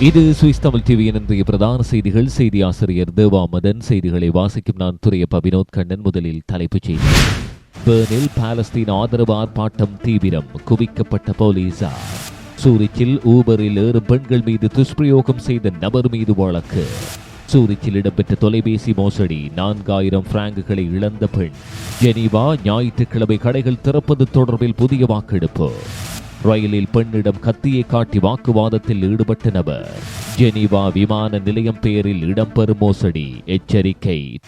இது சுவிஸ் தமிழ் டிவியின் இன்றைய பிரதான செய்திகள். செய்தி ஆசிரியர் தேவா மதன் செய்திகளை வாசிக்கும் நான் துறையப்ப வினோத் கண்ணன். முதலில் தலைப்புச் செய்தி. பேர்னில் பாலஸ்தீன் ஆதரவு ஆர்ப்பாட்டம் தீவிரம். குவிக்கப்பட்ட போலீசார். சூரிச்சில் ஊபரில் ஏறு பெண்கள் மீது துஷ்பிரயோகம் செய்த நபர் மீது வழக்கு. சூரிச்சில் இடம்பெற்ற தொலைபேசி மோசடி. நான்காயிரம் பிராங்குகளை இழந்த பெண். ஜெனீவா ஞாயிற்றுக்கிழமை கடைகள் திறப்பது தொடர்பில் புதிய வாக்கெடுப்பு. ரயிலில் பெண்ணிடம் கத்தியை காட்டி வாக்குவாதத்தில் ஈடுபட்ட நபர். ஜெனீவா விமான நிலையம் பெயரில் இடம்பெறும் மோசடி. எச்சரிக்கை.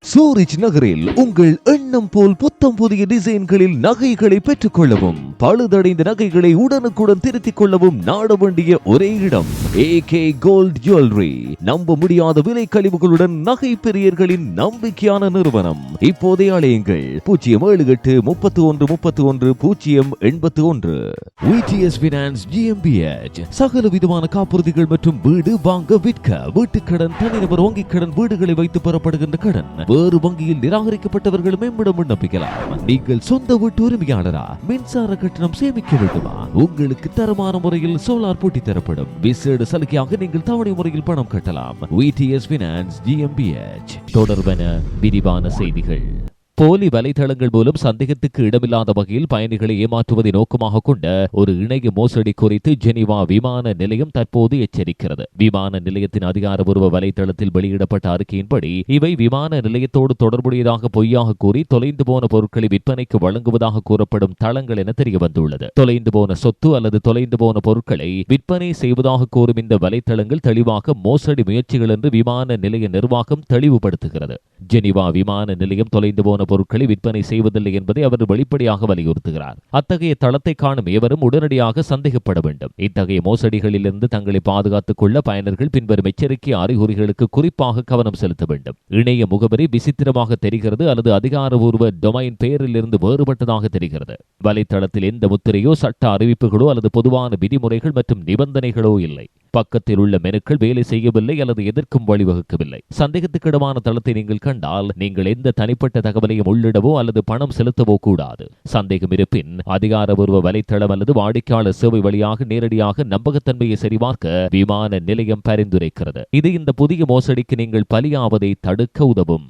சூரிச் நகரில் உங்கள் எண்ணம் போல் புத்தம் புதிய டிசைன்களில் நகைகளை பெற்றுக் கொள்ளவும் பழுதடைந்த நகைகளை உடனுக்குடன் திருத்திக் கொள்ளவும் நாட வேண்டிய ஒரே இடம். ஏ கே கோல்ட் ஜுவல்லரி நம்ப முடியாத விலை கழிவுகளுடன் நகை பெரியர்களின் நம்பிக்கையான நிறுவனம். இப்போதே அழையுங்கள் பூஜ்ஜியம் ஏழு எட்டு முப்பத்தி ஒன்று முப்பத்தி ஒன்று பூஜ்ஜியம் எண்பத்தி ஒன்று விடிஎஸ் பினான்ஸ் ஜிஎம்பிஎச் சகல விதமான காப்புறுதிகள் மற்றும் வீடு வாங்க விற்க வீட்டுக்கடன் தனிநபர் வங்கிக் கடன் வீடுகளை வைத்து பெறப்படுகின்ற கடன் வேறு வங்கியில் நிராகரிக்கப்பட்டவர்கள் மேம்படும் விண்ணப்பிக்கலாம். நீங்கள் சொந்த வீட்டு உரிமையாளரா? மின்சார கட்டணம் சேமிக்க வேண்டுமா? உங்களுக்கு தரமான முறையில் சோலார் போட்டி தரப்படும். விசேட சலுகையாக நீங்கள் தவணை முறையில் பணம் கட்டலாம். விடிஎஸ் பினான்ஸ் ஜிஎம்பிஎச் தொடர்பென விரிவான செய்திகள். போலி வலைதளங்கள் மூலம் சந்தேகத்துக்கு இடமில்லாத வகையில் பயணிகளை ஏமாற்றுவதை நோக்கமாக கொண்ட ஒரு இணைய மோசடி குறித்து ஜெனிவா விமான நிலையம் தற்போது எச்சரிக்கிறது. விமான நிலையத்தின் அதிகாரபூர்வ வலைதளத்தில் வெளியிடப்பட்ட அறிக்கையின்படி இவை விமான நிலையத்தோடு தொடர்புடையதாக பொய்யாக கூறி தொலைந்து போன பொருட்களை விற்பனைக்கு வழங்குவதாக கூறப்படும் தளங்கள் என தெரிய வந்துள்ளது தொலைந்து போன சொத்து அல்லது தொலைந்து போன பொருட்களை விற்பனை செய்வதாக கூறும் இந்த வலைதளங்கள் தெளிவாக மோசடி முயற்சிகள் என்று விமான நிலைய நிர்வாகம் தெளிவுபடுத்துகிறது. ஜெனிவா விமான நிலையம் தொலைந்து போன பொருட்களை விற்பனை செய்வதில்லை என்பதை அவர் வெளிப்படையாக வலியுறுத்துகிறார். அத்தகைய தளத்தை காணும் எவரும் உடனடியாக சந்தேகப்பட வேண்டும். இத்தகைய மோசடிகளிலிருந்து தங்களை பாதுகாத்துக் கொள்ள பயனர்கள் பின்வரும் எச்சரிக்கை அறிகுறிகளுக்கு குறிப்பாக கவனம் செலுத்த வேண்டும். இணைய முகவரி விசித்திரமாக தெரிகிறது அல்லது அதிகாரபூர்வ டொமைன் பெயரிலிருந்து வேறுபட்டதாக தெரிகிறது. வலைத்தளத்தில் எந்த முத்திரையோ சட்ட அறிவிப்புகளோ அல்லது பொதுவான விதிமுறைகள் மற்றும் நிபந்தனைகளோ இல்லை. பக்கத்தில் உள்ள மெனுக்கள் வேலை செய்யவில்லை அல்லது எதற்கும் வழிவகுக்கவில்லை. சந்தேகத்துக்கிடமான தளத்தை நீங்கள் கண்டால் நீங்கள் எந்த தனிப்பட்ட தகவலையும் உள்ளிடவோ அல்லது பணம் செலுத்தவோ கூடாது. சந்தேகம் இருப்பின் அதிகாரபூர்வ வலைத்தளம் அல்லது வாடிக்கையாளர் சேவை வழியாக நேரடியாக நம்பகத்தன்மையை சரிபார்க்க விமான நிலையம் பரிந்துரைக்கிறது. இது இந்த புதிய மோசடிக்கு நீங்கள் பலியாவதை தடுக்க உதவும்.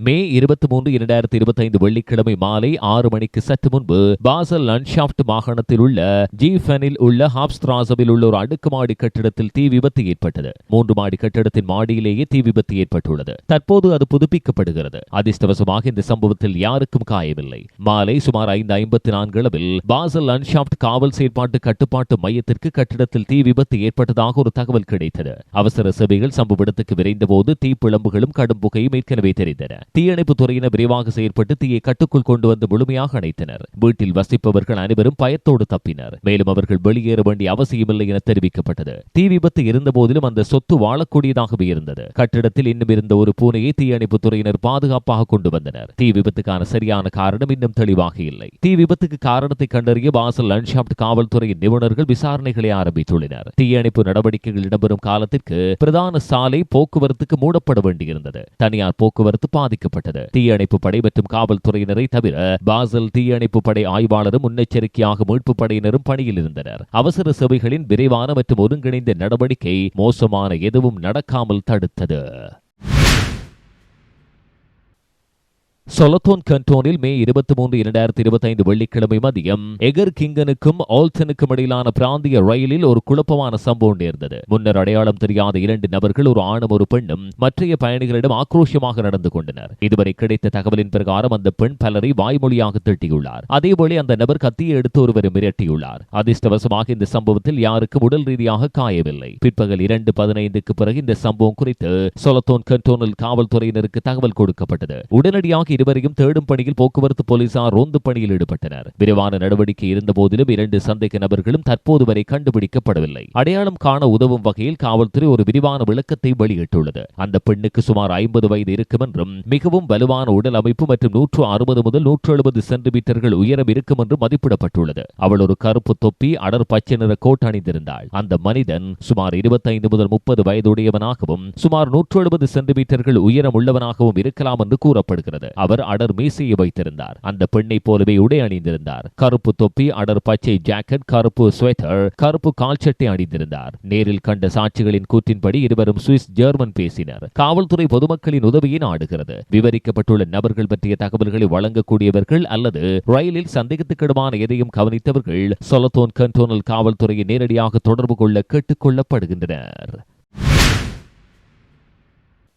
மே இருபத்தி மூன்று இரண்டாயிரத்தி இருபத்தி ஐந்து வெள்ளிக்கிழமை மாலை ஆறு மணிக்கு சற்று முன்பு பாசல் லன்ஷாப்ட் மாகாணத்தில் உள்ள ஜீஃபனில் உள்ள ஹாப்ஸ்திராசபில் உள்ள ஒரு அடுக்குமாடி கட்டிடத்தில் தீ விபத்து ஏற்பட்டது. மூன்று மாடி கட்டிடத்தின் மாடியிலேயே தீ விபத்து ஏற்பட்டுள்ளது. தற்போது அது புதுப்பிக்கப்படுகிறது. அதிர்ஷ்டவசமாக இந்த சம்பவத்தில் யாருக்கும் காயமில்லை மாலை சுமார் ஐந்து ஐம்பத்தி நான்கு அளவில் பாசல் லன்ஷாப்ட் காவல் செயற்பாட்டு கட்டுப்பாட்டு மையத்திற்கு கட்டிடத்தில் தீ விபத்து ஏற்பட்டதாக ஒரு தகவல் கிடைத்தது. அவசர சேவைகள் சம்பவ இடத்துக்கு விரைந்தபோது தீப்பிழம்புகளும் கடும் புகையும் ஏற்கனவே தெரிந்தன. தீயணைப்பு துறையினர் விரைவாக செயற்பட்டு தீயை கட்டுக்குள் கொண்டு வந்து முழுமையாக அணைத்தனர். வீட்டில் வசிப்பவர்கள் அனைவரும் பயத்தோடு தப்பினர். மேலும் அவர்கள் வெளியேற வேண்டிய அவசியமில்லை என தெரிவிக்கப்பட்டது. தீ விபத்து இருந்த போதிலும் அந்த சொத்து வாழக்கூடியதாகவே இருந்தது. கட்டிடத்தில் இன்னும் இருந்த ஒரு பூனையை தீயணைப்பு துறையினர் பாதுகாப்பாக கொண்டு வந்தனர். தீ விபத்துக்கான சரியான காரணம் இன்னும் தெளிவாக இல்லை. தீ விபத்துக்கு காரணத்தை கண்டறிய பாசல் லன்ஷாப்ட் காவல்துறையின் நிபுணர்கள் விசாரணைகளை ஆரம்பித்துள்ளனர். தீயணைப்பு நடவடிக்கைகள் இடம்பெறும் காலத்திற்கு பிரதான சாலை போக்குவரத்துக்கு மூடப்பட வேண்டியிருந்தது. தனியார் போக்குவரத்து பாதிக்கப்பட்டது தீயணைப்பு படை மற்றும் காவல்துறையினரை தவிர பாசல் தீயணைப்பு படை ஆய்வாளரும் முன்னெச்சரிக்கையாக மீட்பு படையினரும் பணியில் இருந்தனர். அவசர சேவைகளின் விரைவான மற்றும் ஒருங்கிணைந்த நடவடிக்கை மோசமான எதுவும் நடக்காமல் தடுத்தது. சொலத்தோன் கண்டோனில் மே இருபத்தி மூன்று இரண்டாயிரத்தி இருபத்தி ஐந்து வெள்ளிக்கிழமை மதியம் எகர் கிங்கனுக்கும் ஆல்டனுக்கும் இடையிலான பிராந்திய ரயிலில் ஒரு குழப்பமான சம்பவம் நேர்ந்தது. முன்னர் அடையாளம் தெரியாத இரண்டு நபர்கள் ஒரு ஆணும் ஒரு பெண்ணும் மற்றைய பயணிகளிடம் ஆக்ரோஷமாக நடந்து கொண்டனர். இதுவரை கிடைத்த தகவலின் பிரகாரம் அந்த பெண் பலரை வாய்மொழியாக திட்டியுள்ளார். அதேபோல அந்த நபர் கத்தியை எடுத்து ஒருவரை மிரட்டியுள்ளார். அதிர்ஷ்டவசமாக இந்த சம்பவத்தில் யாருக்கும் உடல் ரீதியாக காயவில்லை. பிற்பகல் இரண்டு பதினைந்துக்கு பிறகு இந்த சம்பவம் குறித்து சொலத்தோன் கண்டோனில் காவல்துறையினருக்கு தகவல் கொடுக்கப்பட்டது. உடனடியாக இருவரையும் தேடும் பணியில் போக்குவரத்து போலீசார் ரோந்து பணியில் ஈடுபட்டனர். விரிவான நடவடிக்கை இருந்த போதிலும் இரண்டு சந்தேக நபர்களும் தற்போது வரை கண்டுபிடிக்கப்படவில்லை. அடையாளம் காண உதவும் வகையில் காவல்துறை ஒரு விரிவான விளக்கத்தை வெளியிட்டுள்ளது. அந்த பெண்ணுக்கு சுமார் ஐம்பது வயது இருக்கும் என்றும் மிகவும் வலுவான உடல் அமைப்பு மற்றும் நூற்று அறுபது முதல் நூற்று எழுபது சென்டிமீட்டர்கள் உயரம் இருக்கும் என்று மதிப்பிடப்பட்டுள்ளது. அவள் ஒரு கருப்பு தொப்பி அடர் பச்சை நிற கோட் அணிந்திருந்தாள். அந்த மனிதன் சுமார் இருபத்தைந்து முதல் முப்பது வயதுடையவனாகவும் சுமார் நூற்று எழுபது சென்டிமீட்டர்கள் உயரம் உள்ளவனாகவும் இருக்கலாம் என்று கூறப்படுகிறது. அவர் அடர் மீசையை வைத்திருந்தார். அந்த பெண்ணை போலவே உடை அணிந்திருந்தார். கருப்பு தொப்பி அடர் பச்சை ஜாக்கெட் கருப்பு ஸ்வெட்டர் கருப்பு கால்ச்சட்டை அணிந்திருந்தார். நேரில் கண்ட சாட்சிகளின் கூற்றின்படி இருவரும் சுவிஸ் ஜெர்மன் பேசினர். காவல்துறை பொதுமக்களின் உதவியை நாடுகிறது விவரிக்கப்பட்டுள்ள நபர்கள் பற்றிய தகவல்களை வழங்கக்கூடியவர்கள் அல்லது ரயிலில் சந்தேகத்துக்கிடமான எதையும் கவனித்தவர்கள் சொலத்தோன் கண்டோனல் காவல்துறையை நேரடியாக தொடர்பு கொள்ள கேட்டுக் கொள்ளப்படுகின்றனர்.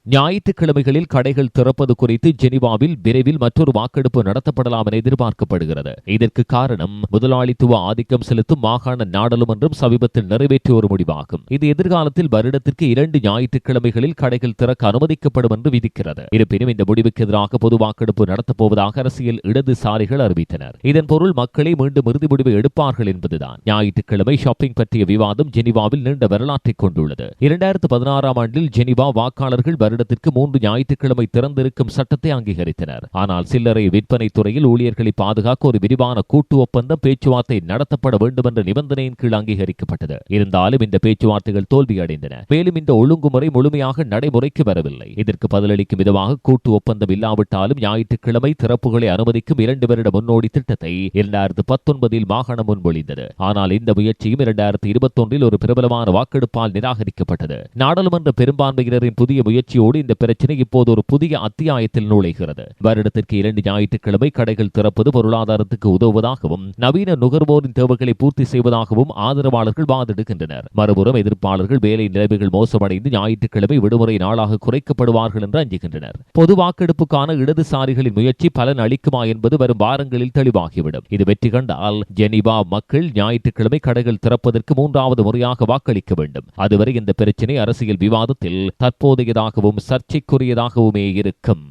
ஞாயிற்றுக்கிழமைகளில் கடைகள் திறப்பது குறித்து ஜெனிவாவில் விரைவில் மற்றொரு வாக்கெடுப்பு நடத்தப்படலாம் என எதிர்பார்க்கப்படுகிறது. இதற்கு காரணம் முதலாளித்துவ ஆதிக்கம் செலுத்தும் மாகாண நாடாளுமன்றம் சமீபத்தில் நிறைவேற்றிய ஒரு முடிவாகும். இது எதிர்காலத்தில் வருடத்திற்கு இரண்டு ஞாயிற்றுக்கிழமைகளில் கடைகள் திறக்க அனுமதிக்கப்படும் என்று விதிக்கிறது. இருப்பினும் இந்த முடிவுக்கு எதிராக பொது வாக்கெடுப்பு நடத்தப்போவதாக அரசியல் இடதுசாரிகள் அறிவித்தனர். இதன் பொருள் மக்களை மீண்டும் இறுதி முடிவை எடுப்பார்கள் என்பதுதான். ஞாயிற்றுக்கிழமை ஷாப்பிங் பற்றிய விவாதம் ஜெனிவாவில் நீண்ட வரலாற்றை கொண்டுள்ளது. இரண்டாயிரத்து பதினாறாம் ஆண்டில் ஜெனிவா வாக்காளர்கள் வருடத்திற்கு மூன்று ஞாயிற்றுக்கிழமை திறந்திருக்கும் சட்டத்தை அங்கீகரித்தனர். ஆனால் சில்லறை விற்பனை துறையில் ஊழியர்களை பாதுகாக்க ஒரு விரிவான கூட்டு ஒப்பந்தம் பேச்சுவார்த்தை நடத்தப்பட வேண்டும் என்ற நிபந்தனையின் கீழ் அங்கீகரிக்கப்பட்டது. இருந்தாலும் இந்த பேச்சுவார்த்தைகள் தோல்வியடைந்தன. மேலும் இந்த ஒழுங்குமுறை முழுமையாக நடைமுறைக்கு வரவில்லை. இதற்கு பதிலளிக்கும் விதமாக கூட்டு ஒப்பந்தம் இல்லாவிட்டாலும் ஞாயிற்றுக்கிழமை திறப்புகளை அனுமதிக்கும் இரண்டு வருட முன்னோடி திட்டத்தை இரண்டாயிரத்து பத்தொன்பதில் மாகாணம் முன்மொழிந்தது. ஆனால் இந்த முயற்சியும் இரண்டாயிரத்து இருபத்தொன்றில் ஒரு பிரபலமான வாக்கெடுப்பால் நிராகரிக்கப்பட்டது. நாடாளுமன்ற பெரும்பான்மையினரின் புதிய முயற்சி முயற்சியோடு இந்த பிரச்சனை இப்போது ஒரு புதிய அத்தியாயத்தில் நுழைகிறது. வருடத்திற்கு இரண்டு ஞாயிற்றுக்கிழமை கடைகள் திறப்பது பொருளாதாரத்துக்கு உதவுவதாகவும் நவீன நுகர்வோரின் தேவைகளை பூர்த்தி செய்வதாகவும் ஆதரவாளர்கள் வாதிடுகின்றனர். மறுபுறம் எதிர்ப்பாளர்கள் வேலை நிலைமைகள் மோசமடைந்து ஞாயிற்றுக்கிழமை விடுமுறை நாளாக குறைக்கப்படுவார்கள் என்று அஞ்சுகின்றனர். பொது வாக்கெடுப்புக்கான இடதுசாரிகளின் முயற்சி பலன் அளிக்குமா என்பது வரும் வாரங்களில் தெளிவாகிவிடும். இது வெற்றி கண்டால் ஜெனிவா மக்கள் ஞாயிற்றுக்கிழமை கடைகள் திறப்பதற்கு மூன்றாவது முறையாக வாக்களிக்க வேண்டும். அதுவரை இந்த பிரச்சினை அரசியல் விவாதத்தில் தற்போதையதாகவும் சர்ச்சைக்குரியதாகவுமே இருக்கும்.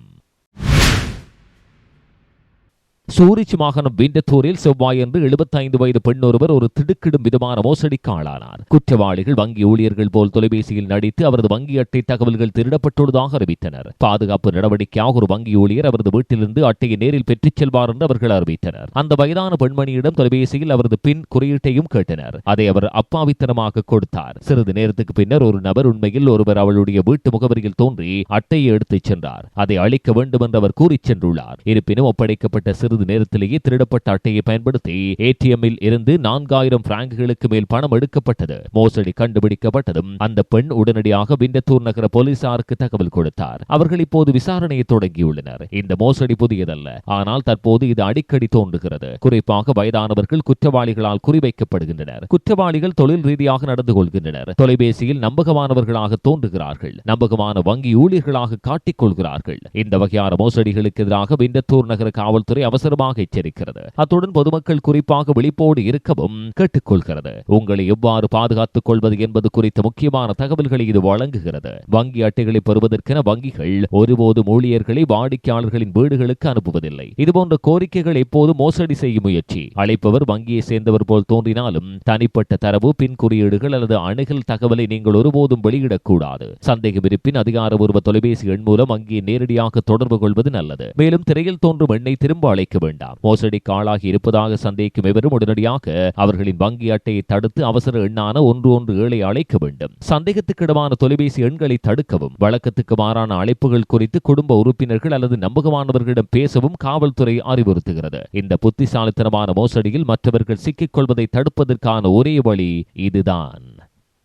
சூரிச் மாகாணம் விண்டத்தூரில் செவ்வாயன்று எழுபத்தைந்து வயது பெண் ஒருவர் ஒரு திடுக்கிடும் விதமான மோசடிக்கு ஆளானார் குற்றவாளிகள் வங்கி ஊழியர்கள் போல் தொலைபேசியில் நடித்து அவரது வங்கி அட்டை தகவல்கள் திருடப்பட்டுள்ளதாக அறிவித்தனர். பாதுகாப்பு நடவடிக்கையாக ஒரு வங்கி ஊழியர் அவரது வீட்டிலிருந்து அட்டையை நேரில் பெற்றுச் செல்வார் என்று அவர்கள் அறிவித்தனர். அந்த வயதான பெண்மணியிடம் தொலைபேசியில் அவரது பின் குறியீட்டையும் கேட்டனர். அதை அவர் அப்பாவித்தனமாக கொடுத்தார். சிறிது நேரத்துக்கு பின்னர் ஒரு நபர் உண்மையில் ஒருவர் அவளுடைய வீட்டு முகவரியில் தோன்றி அட்டையை எடுத்துச் சென்றார். அதை அளிக்க வேண்டும் என்று அவர் கூறிச் சென்றுள்ளார். இருப்பினும் ஒப்படைக்கப்பட்ட சிறிது நேரத்திலேயே திருடப்பட்ட அட்டையை பயன்படுத்தி ஏடிஎம்மில் இருந்து நான்காயிரம் பிராங்குகளுக்கு மேல் பணம் எடுக்கப்பட்டது. மோசடி கண்டுபிடிக்கப்பட்டதும் அந்த பெண் உடனடியாக விண்டத்தூர் நகர போலீசாருக்கு தகவல் கொடுத்தார். அவர்கள் இப்போது விசாரணையை தொடங்கியுள்ளனர். இந்த மோசடி புதியதல்ல. ஆனால் தற்போது இது அடிக்கடி தோன்றுகிறது. குறிப்பாக வயதானவர்கள் குற்றவாளிகளால் குறிவைக்கப்படுகின்றனர். குற்றவாளிகள் தொழில் ரீதியாக நடந்து கொள்கின்றனர். தொலைபேசியில் நம்பகமானவர்களாக தோன்றுகிறார்கள். நம்பகமான வங்கி ஊழியர்களாக காட்டிக் கொள்கிறார்கள் இந்த வகையான மோசடிகளுக்கு எதிராக விண்டத்தூர் நகர காவல்துறை அவசர அவசரமாக எச்சரிக்கிறது. அத்துடன் பொதுமக்கள் குறிப்பாக விழிப்போடு இருக்கவும் கேட்டுக்கொள்கிறது. உங்களை எவ்வாறு பாதுகாத்துக் கொள்வது என்பது குறித்த முக்கியமான தகவல்களை இது வழங்குகிறது. வங்கி அட்டைகளை பெறுவதற்கென வங்கிகள் ஒருபோதும் ஊழியர்களை வாடிக்கையாளர்களின் வீடுகளுக்கு அனுப்புவதில்லை. இதுபோன்ற கோரிக்கைகள் எப்போது மோசடி செய்யும் முயற்சி. அழைப்பவர் வங்கியை சேர்ந்தவர் போல் தோன்றினாலும் தனிப்பட்ட தரவு பின் குறியீடுகள் அல்லது அணுகல் தகவலை நீங்கள் ஒருபோதும் வெளியிடக்கூடாது. சந்தேகம் இருப்பின் அதிகாரபூர்வ தொலைபேசி எண் மூலம் வங்கியை நேரடியாக தொடர்பு கொள்வது நல்லது. மேலும் திரையில் தோன்றும் எண்ணை திரும்ப அழைக்க வேண்டாம் மோசடிக்கு ஆளாகி இருப்பதாக சந்தேகிக்கும் எவரும் உடனடியாக அவர்களின் வங்கி அட்டையை தடுத்து அவசர எண்ணான ஒன்று ஒன்று ஏழை அழைக்க வேண்டும். சந்தேகத்துக்கிடமான தொலைபேசி எண்களை தடுக்கவும் வழக்கத்துக்கு மாறான அழைப்புகள் குறித்து குடும்ப உறுப்பினர்கள் அல்லது நம்பகமானவர்களிடம் பேசவும் காவல்துறை அறிவுறுத்துகிறது. இந்த புத்திசாலித்தனமான மோசடியில் மற்றவர்கள் சிக்கிக் கொள்வதை தடுப்பதற்கான ஒரே வழி இதுதான்.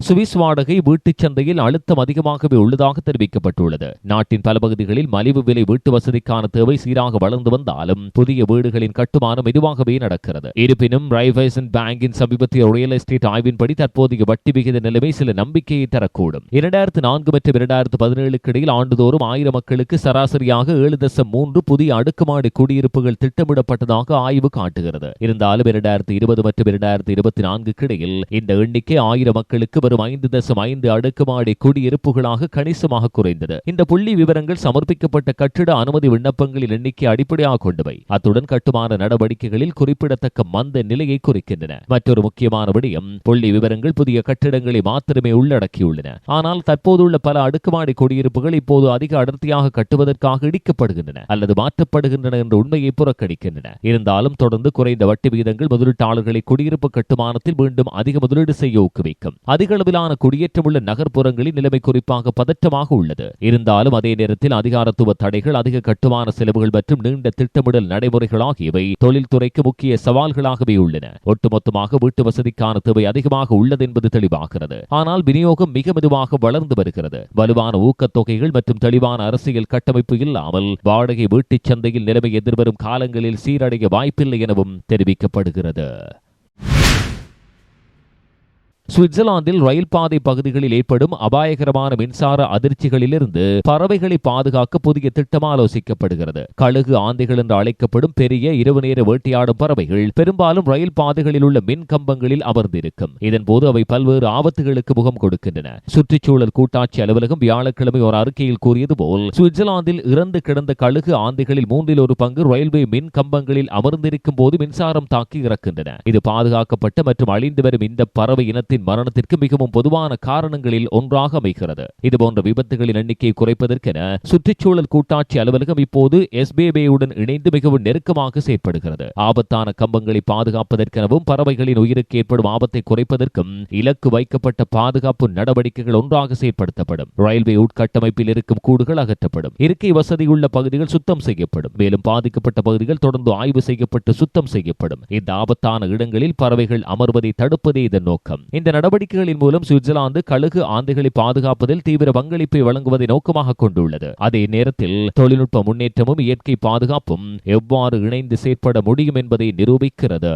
Swiss வாடகை வீட்டுச் சந்தையில் அழுத்தம் அதிகமாகவே உள்ளதாக தெரிவிக்கப்பட்டுள்ளது. நாட்டின் பல பகுதிகளில் மலிவு விலை வீட்டு வசதிக்கான தேவை சீராக வளர்ந்து வந்தாலும் புதிய வீடுகளின் கட்டுமானம் மெதுவாகவே நடக்கிறது. இருப்பினும் ரைவைசன் பேங்கின் சமீபத்திய ரியல் எஸ்டேட் ஆய்வின்படி தற்போதைய வட்டி விகித நிலைமை சில நம்பிக்கையை தரக்கூடும். இரண்டாயிரத்து நான்கு மற்றும் இரண்டாயிரத்து பதினேழுக்கு இடையில் ஆண்டுதோறும் ஆயிரம் மக்களுக்கு சராசரியாக ஏழு தசம் மூன்று புதிய அடுக்குமாடி குடியிருப்புகள் திட்டமிடப்பட்டதாக ஆய்வு காட்டுகிறது. இருந்தாலும் இரண்டாயிரத்து இருபது மற்றும் இரண்டாயிரத்து இருபத்தி நான்குக்கு இடையில் இந்த எண்ணிக்கை ஆயிரம் மக்களுக்கு வரும் ஐந்து தசம் ஐந்து அடுக்குமாடி குடியிருப்புகளாக கணிசமாக குறைந்தது. இந்த புள்ளி விவரங்கள் சமர்ப்பிக்கப்பட்ட கட்டிட அனுமதி விண்ணப்பங்களின் எண்ணிக்கை அடிப்படையாக கொண்டவை. அத்துடன் கட்டுமான நடவடிக்கைகளில் குறிப்பிடத்தக்க மந்த நிலையை குறிக்கின்றன. மற்றொரு முக்கியமான விடயம் புள்ளி விவரங்கள் புதிய கட்டிடங்களை மாத்திரமே உள்ளடக்கியுள்ளன. ஆனால் தற்போதுள்ள பல அடுக்குமாடி குடியிருப்புகள் இப்போது அதிக அடர்த்தியாக கட்டுவதற்காக இடிக்கப்படுகின்றன அல்லது மாற்றப்படுகின்றன என்ற உண்மையை புறக்கணிக்கின்றன. இருந்தாலும் தொடர்ந்து குறைந்த வட்டி விகிதங்கள் முதலீட்டாளர்களை குடியிருப்பு கட்டுமானத்தில் மீண்டும் அதிக முதலீடு செய்ய ஊக்குவிக்கும். அதிக அளவிலான குடியேற்றமுள்ள நகர்ப்புறங்களில் நிலைமை குறிப்பாக பதற்றமாக உள்ளது. இருந்தாலும் அதே நேரத்தில் அதிகாரத்துவ தடைகள் அதிக கட்டுமான செலவுகள் மற்றும் நீண்ட திட்டமிடல் நடைமுறைகள் ஆகியவை தொழில்துறைக்கு முக்கிய சவால்களாகவே உள்ளன. ஒட்டுமொத்தமாக வீட்டு வசதிக்கான தேவை அதிகமாக உள்ளது என்பது தெளிவாகிறது. ஆனால் விநியோகம் மிக மெதுவாக வளர்ந்து வருகிறது. வலுவான ஊக்கத்தொகைகள் மற்றும் தெளிவான அரசியல் கட்டமைப்பு இல்லாமல் வாடகை வீட்டுச் சந்தையில் நிலைமை எதிர்வரும் காலங்களில் சீரடைய வாய்ப்பில்லை எனவும் தெரிவிக்கப்படுகிறது. சுவிட்சர்லாந்தில் ரயில் பாதை பகுதிகளில் ஏற்படும் அபாயகரமான மின்சார அதிர்ச்சிகளிலிருந்து பறவைகளை பாதுகாக்க புதிய திட்டம் ஆலோசிக்கப்படுகிறது. கழுகு ஆந்தைகள் என்று அழைக்கப்படும் பெரிய இரவு நேர வேட்டையாடும் பறவைகள் பெரும்பாலும் ரயில் பாதைகளில் உள்ள மின் கம்பங்களில் அமர்ந்திருக்கும். இதன்போது அவை பல்வேறு ஆபத்துகளுக்கு முகம் கொடுக்கின்றன. சுற்றுச்சூழல் கூட்டாட்சி அலுவலகம் வியாழக்கிழமை ஒரு அறிக்கையில் கூறியது போல் சுவிட்சர்லாந்தில் இறந்து கிடந்த கழுகு ஆந்தைகளில் மூன்றில் ஒரு பங்கு ரயில்வே மின் கம்பங்களில் அமர்ந்திருக்கும் போது மின்சாரம் தாக்கி இறக்கின்றன. இது பாதுகாக்கப்பட்ட மற்றும் அழிந்து வரும் இந்த பறவை இனத்தின் மரணத்திற்கு மிகவும் பொதுவான காரணங்களில் ஒன்றாக அமைகிறது. இதுபோன்ற விபத்துகளின் எண்ணிக்கையை குறைப்பதற்கென சுற்றுச்சூழல் கூட்டாட்சி அலுவலகம் இப்போது எஸ்பிபியுடன் இணைந்து மிகவும் நெருக்கமாக செயற்படுகிறது. ஆபத்தான கம்பங்களை பாதுகாப்பதற்கெனவும் பறவைகளின் உயிருக்கு ஏற்படும் ஆபத்தை குறைப்பதற்கும் இலக்கு வைக்கப்பட்ட பாதுகாப்பு நடவடிக்கைகள் ஒன்றாக செயற்படுத்தப்படும். ரயில்வே உட்கட்டமைப்பில் இருக்கும் கூடுகள் அகற்றப்படும். இருக்கை வசதியுள்ள பகுதிகள் சுத்தம் செய்யப்படும். மேலும் பாதிக்கப்பட்ட பகுதிகள் தொடர்ந்து ஆய்வு செய்யப்பட்டு சுத்தம் செய்யப்படும். இந்த ஆபத்தான இடங்களில் பறவைகள் அமர்வதை தடுப்பதே இதன் நோக்கம். இந்த நடவடிக்கைகளின் மூலம் சுவிட்சர்லாந்து கழுகு ஆந்தைகளை பாதுகாப்பதில் தீவிர பங்களிப்பை வழங்குவதை நோக்கமாக கொண்டுள்ளது. அதே நேரத்தில் தொழில்நுட்ப முன்னேற்றமும் இயற்கை பாதுகாப்பும் எவ்வாறு இணைந்து செயற்பட முடியும் என்பதை நிரூபிக்கிறது.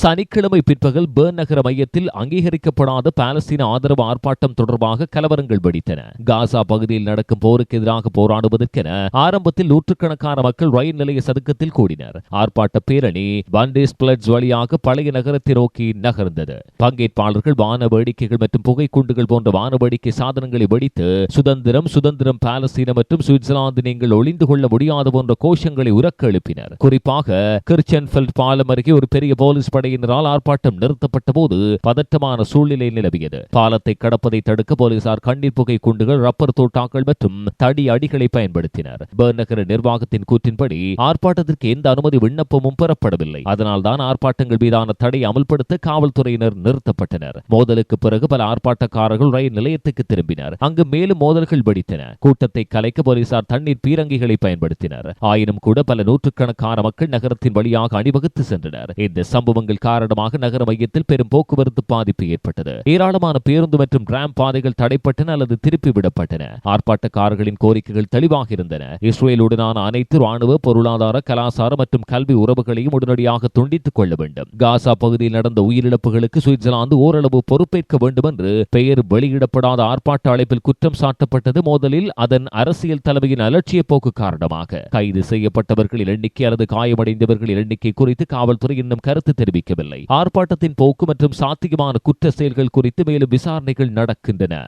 சனிக்கிழமை பிற்பகல் பேர்ன் நகர மையத்தில் அங்கீகரிக்கப்படாத பாலஸ்தீன ஆதரவு ஆர்ப்பாட்டம் தொடர்பாக கலவரங்கள் வெடித்தன. காசா பகுதியில் நடக்கும் போருக்கு எதிராக போராடுவதற்கென ஆரம்பத்தில் நூற்றுக்கணக்கான மக்கள் ரயில் நிலைய சதுக்கத்தில் கூடினர். ஆர்ப்பாட்ட பேரணி பண்டேஸ் பிளட்ஸ் வழியாக பழைய நகரத்தை நோக்கி நகர்ந்தது. பங்கேற்பாளர்கள் வான வேடிக்கைகள் மற்றும் புகைக்குண்டுகள் போன்ற வான வேடிக்கை சாதனங்களை வெடித்து சுதந்திரம் சுதந்திரம் பாலஸ்தீனம் மற்றும் சுவிட்சர்லாந்து நீங்கள் ஒளிந்து கொள்ள முடியாது போன்ற கோஷங்களை உறக்க எழுப்பினர். குறிப்பாக கிர்ச்சன்ஃபெல்ட் பாலம் அருகே ஒரு பெரிய போலீஸ் படையினரால் ஆர்ப்பாட்டம் நிறுத்தப்பட்ட போது பதற்றமான சூழ்நிலை நிலவியது. பாலத்தை கடப்பதை தடுக்க போலீசார் கண்ணீர் புகை குண்டுகள் ரப்பர் தோட்டாக்கள் மற்றும் தடி அடிகளை பயன்படுத்தினர். பெர்நகர நிர்வாகத்தின் கூற்றின்படி ஆர்ப்பாட்டத்திற்கு எந்த அனுமதி விண்ணப்பமும் பெறப்படவில்லை. அதனால்தான் ஆர்ப்பாட்டங்கள் மீதான தடை அமல்படுத்த காவல்துறையினர் நிறுத்தப்பட்டனர். மோதலுக்கு பிறகு பல ஆர்ப்பாட்டக்காரர்கள் ரயில் நிலையத்துக்கு திரும்பினர். அங்கு மேலும் மோதல்கள் வெடித்தன. கூட்டத்தை கலைக்க போலீசார் தண்ணீர் பீரங்கிகளை பயன்படுத்தினர். ஆயினும் கூட பல நூற்றுக்கணக்கான மக்கள் நகரத்தின் வழியாக அணிவகுத்து சென்றனர். இந்த சம்பவங்கள் காரணமாக நகர மையத்தில் பெரும் போக்குவரத்து பாதிப்பு ஏற்பட்டது. ஏராளமான பேருந்து மற்றும் டிராம் பாதைகள் தடைப்பட்டன அல்லது திருப்பி விடப்பட்டன. ஆர்ப்பாட்டக்காரர்களின் கோரிக்கைகள் தெளிவாக இருந்தன. இஸ்ரேலுடனான அனைத்து ராணுவ பொருளாதார கலாசார மற்றும் கல்வி உறவுகளையும் உடனடியாக துண்டித்துக் கொள்ள வேண்டும். காசா பகுதியில் நடந்த உயிரிழப்புகளுக்கு சுவிட்சர்லாந்து ஓரளவு பொறுப்பேற்க வேண்டும் என்று பெயர் வெளியிடப்படாத ஆர்ப்பாட்ட அழைப்பில் குற்றம் சாட்டப்பட்டது மோதலில் அதன் அரசியல் தலைமையின் அலட்சிய போக்கு காரணமாக. கைது செய்யப்பட்டவர்களின் எண்ணிக்கை அல்லது காயமடைந்தவர்களின் எண்ணிக்கை குறித்து காவல்துறை இன்னும் கருத்து தெரிவிக்கவில்லை ஆர்ப்பாட்டத்தின் போக்கு மற்றும் சாத்தியமான குற்ற செயல்கள் குறித்து மேலும் விசாரணைகள் நடக்கின்றன.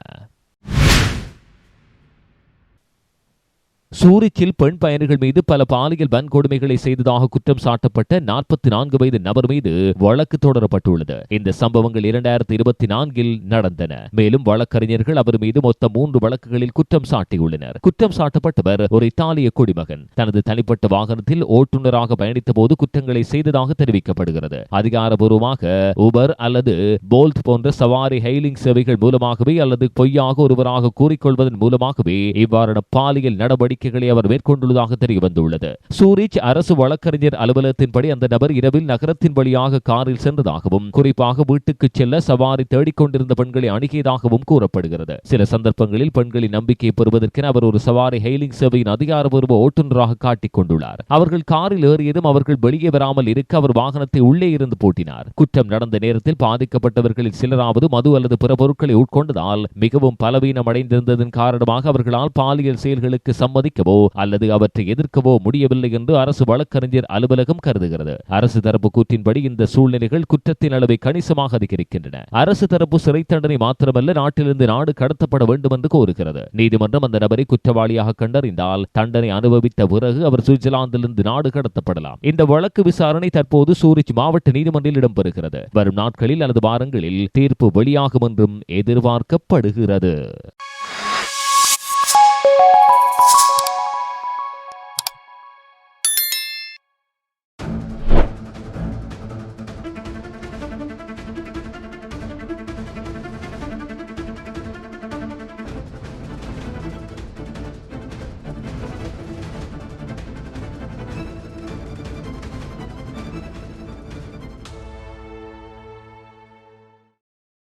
சூரிச்சில் பெண் பயணிகள் மீது பல பாலியல் வன்கொடுமைகளை செய்ததாக குற்றம் சாட்டப்பட்ட நாற்பத்தி நான்கு வயது நபர் மீது வழக்கு தொடரப்பட்டுள்ளது. இந்த சம்பவங்கள் இரண்டாயிரத்தி இருபத்தி நான்கில் நடந்தன. மேலும் வழக்கறிஞர்கள் அவர் மீது மொத்தம் மூன்று வழக்குகளில் குற்றம் சாட்டியுள்ளனர். குற்றம் சாட்டப்பட்டவர் ஒரு இத்தாலிய குடிமகன். தனது தனிப்பட்ட வாகனத்தில் ஓட்டுநராக பயணித்த போது குற்றங்களை செய்ததாக தெரிவிக்கப்படுகிறது. அதிகாரபூர்வமாக உபர் அல்லது போல்ட் போன்ற சவாரி ஹெய்லிங் சேவைகள் மூலமாகவே அல்லது பொய்யாக ஒருவராக கூறிக்கொள்வதன் மூலமாகவே இவ்வாறான பாலியல் நடவடிக்கைகளை அவர் மேற்கொண்டுள்ளதாக தெரிய வந்துள்ளது சூரிச் அரசு வழக்கறிஞர் அலுவலகத்தின்படி அந்த நபர் இரவில் நகரத்தின் வழியாக காரில் சென்றதாகவும் குறிப்பாக வீட்டுக்கு செல்ல சவாரி தேடிக்கொண்டிருந்த பெண்களை அணுகியதாகவும் கூறப்படுகிறது. சில சந்தர்ப்பங்களில் பெண்களின் நம்பிக்கையை பெறுவதற்கென அவர் ஒரு சவாரி ஹெய்லிங் சேவையின் அதிகாரபூர்வ ஓட்டுநராக காட்டிக் கொண்டுள்ளார். அவர்கள் காரில் ஏறியதும் அவர்கள் வெளியே வராமல் இருக்க அவர் வாகனத்தை உள்ளே இருந்து பூட்டினார். குற்றம் நடந்த நேரத்தில் பாதிக்கப்பட்டவர்களில் சிலராவது மது அல்லது பிற பொருட்களை உட்கொண்டதால் மிகவும் பலவீனம் அடைந்திருந்ததன் காரணமாக அவர்களால் பாலியல் செயல்களுக்கு மதிக்கவோ அல்லது அவற்றை எதிர்க்கவோ முடியவில்லை என்று அரசு வழக்கறிஞர் அலுவலகம் கருதுகிறது. அரசு தரப்பு கூற்றின்படி இந்த சூழ்நிலைகள் குற்றத்தின் அளவை கணிசமாக அதிகரிக்கின்றன. அரசு தரப்பு சிறை தண்டனை மாத்திரமல்ல நாட்டிலிருந்து நாடு கடத்தப்பட வேண்டும் என்று கோருகிறது. நீதிமன்றம் அந்த நபரை குற்றவாளியாக கண்டறிந்தால் தண்டனை அனுபவித்த பிறகு அவர் சுவிட்சர்லாந்திலிருந்து நாடு கடத்தப்படலாம். இந்த வழக்கு விசாரணை தற்போது சூரிச் மாவட்ட நீதிமன்றில் இடம்பெறுகிறது. வரும் நாட்களில் அல்லது வாரங்களில் தீர்ப்பு வெளியாகும் என்றும் எதிர்பார்க்கப்படுகிறது.